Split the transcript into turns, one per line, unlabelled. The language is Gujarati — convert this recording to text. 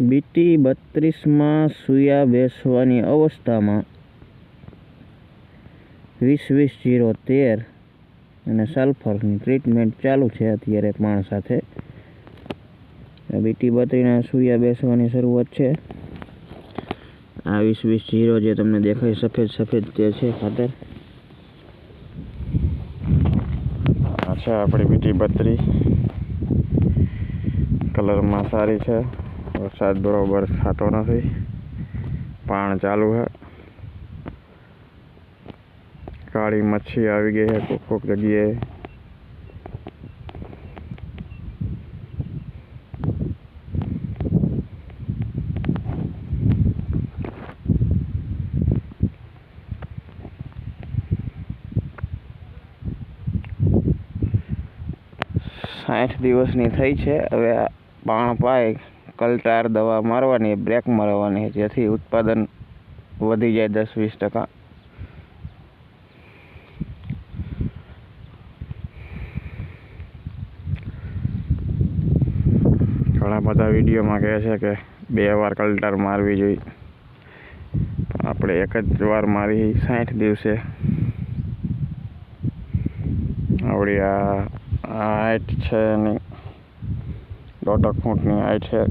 બીટી બત્રીસમાં સૂયા બેસવાની અવસ્થામાં વીસ વીસ જીરો તેર અને સલ્ફરની ટ્રીટમેન્ટ ચાલુ છે અત્યારે પાણ સાથે. બીટી બત્રીના સૂયા બેસવાની શરૂઆત છે. આ વીસ વીસ જીરો જે તમને દેખાય સફેદ સફેદ તે છે ખાતર.
અચ્છા આપણી બીટી બત્રી કલરમાં સારી છે. વરસાદ બરોબર થતો નથી. પાણ ચાલુ છે કાળી મચ્છી આવી ગઈ છે કોક કોક જગ્યાએ.
સાઠ દિવસની થઈ છે. હવે પાણ પાય કલટાર દવા મારવાની, બ્રેક મારવાની, જેથી ઉત્પાદન વધી જાય દસ વીસ ટકા.
ઘણા બધા વિડીયોમાં કહે છે કે બે વાર કલટાર મારવી જોઈએ. પણ આપણે એક જ વાર મારી સાઠ દિવસે. આવડી આ આઠ છે એની દોઢક ફૂટની હાઈટ છે.